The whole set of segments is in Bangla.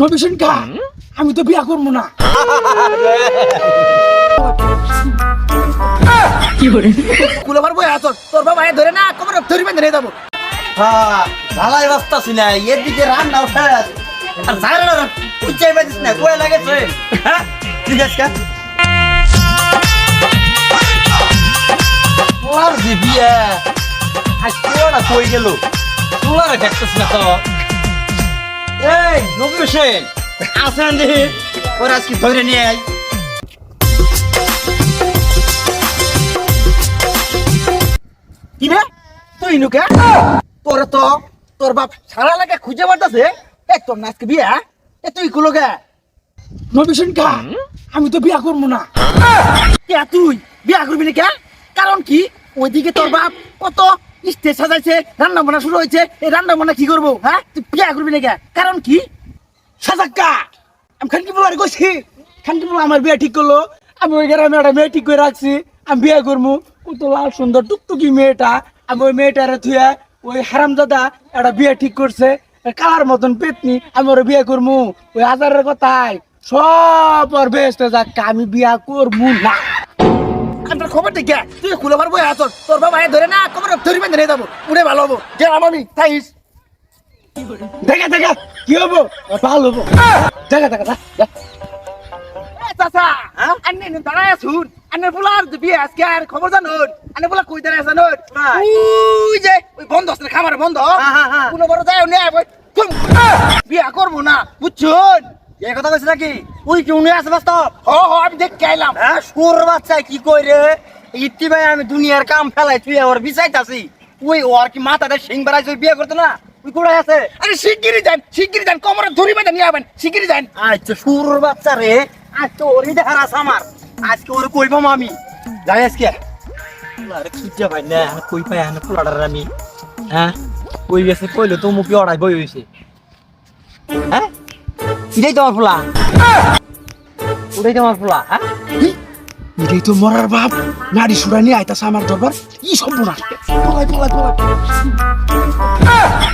নবিশন খা আমি তো বিয়া করব না। কুলো মারবো তোর তোর বাবা ধরে না কোমর ধরি বেঁধে যাব। ঢালাই বাস্তাছি না এদিকে রান্না উঠে আর জায়গা উচ্চাই পাইছিস না কয়ে লাগেছে। হ্যাঁ ঠিক আছে ওর যে বিয়ে আজ কোয়াটা কই গেল? তোলারে দেখতেছ না তো। এই নবী হোসেন আসেন দেখি ওর আজকে ধরে নিয়ে আই কি রে? তুই নুকে তোর তো তোর বাপ সারা লাগে খুঁজে মারতেছে এ তোর না আজকে বিয়া এ তুই কুলো গে আমি তো বিয়া করব না। কে তুই? বিয়া করবি না কে কারণ কি? ওইদিকে তোর বাপ কত স্টেজ সাজাইছে রান্না বান্না শুরু হয়েছে এই রান্না বান্না কি করব হ্যাঁ? তুই বিয়া করবি না কে কারণ কি? সাজাক্কা! আমি খানকি বলার কইছি, খানকি বলা আমার বিয়া ঠিক করল, আমি ওই গ্রামে একটা মেয়ে ঠিক করে রাখছি, আমি বিয়ে করব কত লাল সুন্দর টুকটুকি মেয়েটা, আমি ওই মেয়েটারে থুয়া ওই হারামজাদা একটা বিয়ে ঠিক করছে কালার মতন পেতনি, আমি ওর বিয়ে করব ওই হাজারের কথাই সব ওর বেস্ট যাক, আমি বিয়া করব না। আপনার খবর দেখে তুই খুলে পারব তোর বাবা ধরে না খবর ধরি বেঁধে যাব, উড়ে ভালো হব। যে আমি থাইস দেখা দেখা। কি হব? হব। দেখা দেখা যা, যা। চাচা আন্নে দাঁড়ায় আসুন আন্নে বলার বিয়ে আজকে আর খবর জানুন। আন্নে বলা কই দাঁড়ায় জানুন ওই যে ওই বন্ধ আছে খামার বন্ধ। হ্যাঁ, হ্যাঁ, হ্যাঁ। কোনো বড় যায় নে বিয়া করব না বুঝছুন? এই কথা কইছ নাকি? ওই বাস্তব? হ হ আমি দেখে আইলাম। হ্যাঁ সুর বাচ্চা কি কই রে? ইতি ভাই আমি দুনিয়ার কাম ফেলাই তুই ওর বিচাইতাছি ওই ওর কি মাথাটা সিং বাড়াইছে ওই বিয়ে করতো না? ওই আছে আরে শিগগিরি যান শিগগিরি যান কোমরে ধরি বেঁধে নিয়ে আবেন শিগগিরি যান। আচ্ছা বাচ্চা রে। আজ তো ওরই দেখার আছে আমার। আজকে ওর কইবাম আমি? যাই আজকে। আরে খুঁজে ভাই না কই পাই আমি পোলাটার আমি। হ্যাঁ? কই গেছে কইলো তো মুখে অড়াই বই হইছে। হ্যাঁ? এটাই তোমার পোলা? ওটাই তোমার পোলা হ্যাঁ? এটাই তো মরার বাপ। নারী সুরা নিয়ে আইতাছে আমার দরবার। ই সম্পূর্ণ পলাই পলাই পলাই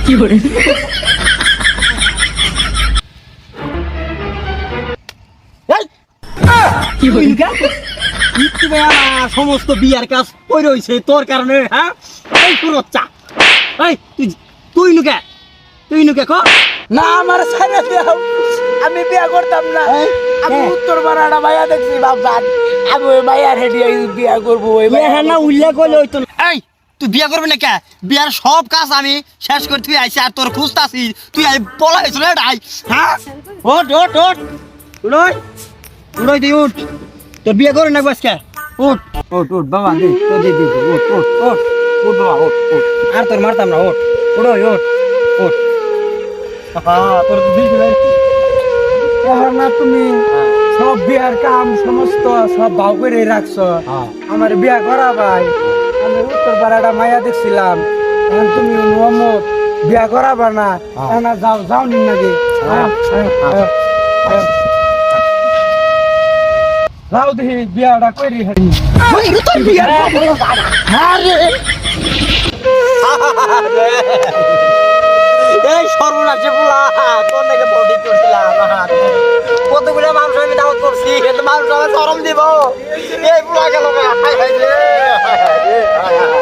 কি করে কি হইল সমস্ত বিয়ার কাজ কই রইছে তোর কারণে হ্যাঁ? এই পুরচ্চা এই তুই তুই নুকে তুই নুকে ক না আমার সারা দাও আমি বিয়া করতাম না। আমি হ্যাঁ। উত্তর পাড়াটা মাইয়া দেখছি বাপজান। আমি ওই মাইয়া রেডি বিয়া করব ওই মাইয়া হ্যাঁ না উল্লেখ করলে হইতো না। এই তুই বিয়া করবি না কে? বিয়ার সব কাজ আমি শেষ করে তুই আইছি আর তোর খুঁজতাছি। তুই আই পলা হয়েছিল এটাই হ্যাঁ? ওট ওট ওট উড়ই। উড়ই দি উঠ। তোর বিয়ে করে না বাসকে উঠ। উঠ উঠ বাবা দে তো দে দে দে, উঠ উঠ উঠ। উঠ বাবা উঠ আর তোর মারতাম না উঠ। উড়ই উঠ। উঠ। হ্যাঁ তোর তো দিল। এখন না তুমি সব বিয়ার কাম সমস্ত সব ভাও করে রাখছো। হ্যাঁ। আমার বিয়া করা ভাই। আমি উত্তর পাড়াটা মাইয়া দেখছিলাম। এখন তুমি মোহাম্মদ বিয়া করাবা না। হ্যাঁ। আর যাও যাও নি নাকি? হ্যাঁ। যাও দেখি বিয়াটা করি এই সর্বনাশে পোলা তোর নাকি দাওয়াত মানুষ আমার চরম দিব এই পোলা গেল হাই হাই রে হাই হাই হাই হাই।